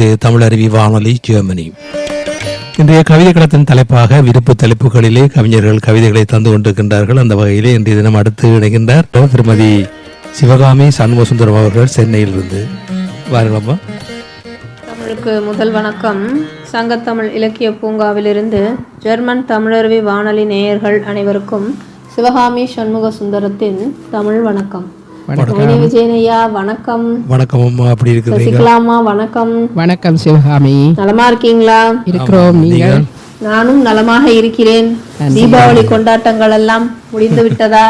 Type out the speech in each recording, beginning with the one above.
இது தமிழருவி வானொலி ஜெர்மனி. இன்றைய கவிதை களத்தின் தலைப்பாக விருப்பு தலைப்புகளிலே கவிஞர்கள் கவிதைகளை தந்து கொண்டிருக்கின்றார்கள். அந்த வகையிலே இன்றைய தினம் அடுத்து இணைகின்றார் திருமதி சிவகாமி சண்முகசுந்தரம் அவர்கள் சென்னையிலிருந்து வாருங்களம்மா தமிழுக்கு முதல் வணக்கம். சங்கத்தமிழ் இலக்கிய பூங்காவிலிருந்து ஜெர்மன் தமிழருவி வானொலி நேயர்கள் அனைவருக்கும் சிவகாமி சண்முக சுந்தரத்தின் தமிழ் வணக்கம். நளினி விஜயனையா வணக்கம். வணக்கம். அம்மா அப்படி இருக்கிறீங்க? சசிகலாமா வணக்கம். வணக்கம் சிவகாமி. நலமா இருக்கீங்களா? இருக்கிறோம் நீங்கள்? நானும் நலமாக இருக்கிறேன். தீபாவளி கொண்டாட்டங்கள் எல்லாம் முடிந்து விட்டதா?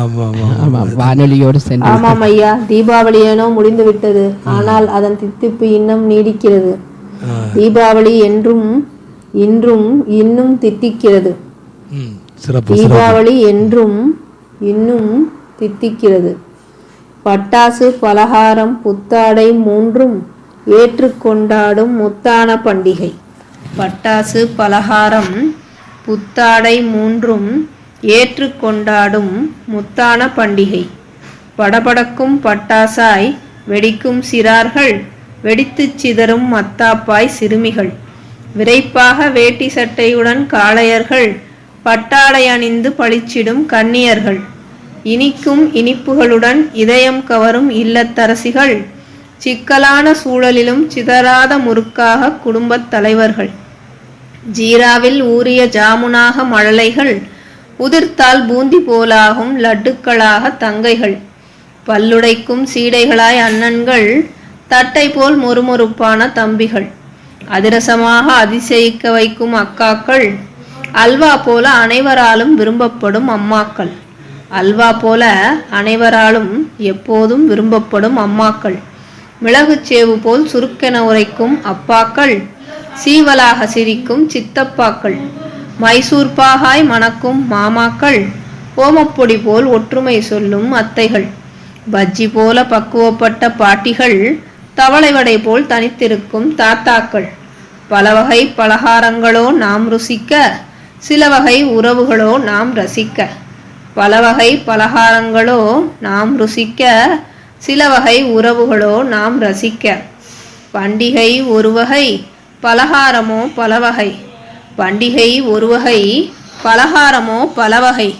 ஆமா ஆமா ஆமாம் வானொலியோடு சென்று ஆமாம் ஐயா தீபாவளி ஏனோ முடிந்து விட்டது. ஆனால் அதன் தித்திப்பு இன்னும் நீடிக்கிறது. தீபாவளி என்றும் இன்றும் இன்னும் தித்திக்கிறது. ம், சிறப்பு. தீபாவளி என்றும் இன்னும் தித்திக்கிறது. பட்டாசு பலகாரம் புத்தாடை மூன்றும் ஏற்று கொண்டாடும் முத்தான பண்டிகை. பட்டாசு பலகாரம் புத்தாடை மூன்றும் ஏற்று கொண்டாடும் முத்தான பண்டிகை. படபடக்கும் பட்டாசாய் வெடிக்கும் சிறார்கள் வெடித்துச் சிதறும் மத்தாப்பாய் சிறுமிகள். விரைப்பாக வேட்டி சட்டையுடன் காளையர்கள் பட்டாடை அணிந்து பளிச்சிடும் கன்னியர்கள். இனிக்கும் இனிப்புகளுடன் இதயம் கவரும் இல்லத்தரசிகள். சிக்கலான சூழலிலும் சிதறாத முறுக்காக குடும்பத் தலைவர்கள். ஜீராவில் ஊறிய ஜாமுனாக மழலைகள். உதிர்த்தால் பூந்தி போலாகும் லட்டுக்களாக தங்கைகள். பல்லுடைக்கும் சீடைகளாய் அண்ணன்கள். தட்டை போல் மொறுமொறுப்பான தம்பிகள். அதிரசமாக அதிசயிக்க வைக்கும் அக்காக்கள். அல்வா போல அனைவராலும் விரும்பப்படும் அம்மாக்கள். அல்வா போல அனைவராலும் எப்போதும் விரும்பப்படும் அம்மாக்கள். மிளகுச்சேவு போல் சுருக்கென உரைக்கும் அப்பாக்கள். சீவலாக சிரிக்கும் சித்தப்பாக்கள். மைசூர் பாகாய் மணக்கும் மாமாக்கள். ஓமப்பொடி போல் ஒற்றுமை சொல்லும் அத்தைகள். பஜ்ஜி போல பக்குவப்பட்ட பாட்டிகள். தவளை வடை போல் தனித்திருக்கும் தாத்தாக்கள். பல வகை பலகாரங்களோ நாம் ருசிக்க சில வகை உறவுகளோ நாம் ரசிக்க. பல வகை பலகாரங்களோ நாம் ருசிக்க சில வகை உறவுகளோ நாம் ரசிக்க. பண்டிகை ஒரு வகை பலகாரமோ பல வகை பண்டிகை ஒரு வகை பலகாரமோ பல வகை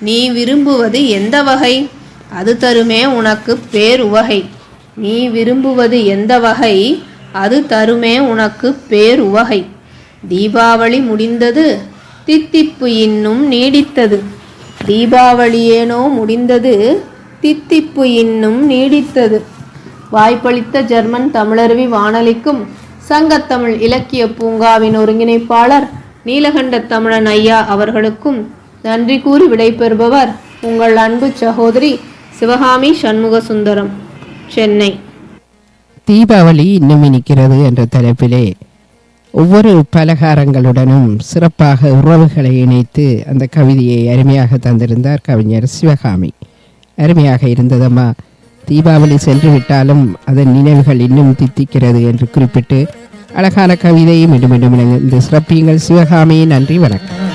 நீ விரும்புவது எந்த வகை? அது தருமே உனக்கு பேருவகை. நீ விரும்புவது எந்த வகை? அது தருமே உனக்கு பேருவகை. தீபாவளி முடிந்தது தித்திப்பு இன்னும் நீடித்தது. தீபாவளியேனோ முடிந்தது தித்திப்பு இன்னும் நீடித்தது. வாய்ப்பளித்த ஜெர்மன் தமிழருவி வானொலிக்கும் சங்கத்தமிழ் இலக்கிய பூங்காவின் ஒருங்கிணைப்பாளர் நீலகண்ட தமிழன் ஐயா அவர்களுக்கும் நன்றி கூறி விடைபெறுபவர் உங்கள் அன்பு சகோதரி சிவகாமி சண்முக சுந்தரம் சென்னை. தீபாவளி இன்னும் இனிக்கிறது என்ற தலைப்பிலே ஒவ்வொரு பலகாரங்களுடனும் சிறப்பாக உறவுகளை இணைத்து அந்த கவிதையை அருமையாக தந்திருந்தார் கவிஞர் சிவகாமி. அருமையாக இருந்ததம்மா. தீபாவளி சென்று விட்டாலும் அதன் நினைவுகள் இன்னும் தித்திக்கிறது என்று குறிப்பிட்டு அழகான கவிதையும் மீண்டும் மீண்டும் இந்த சிறப்பியுங்கள் சிவகாமியின். நன்றி வணக்கம்.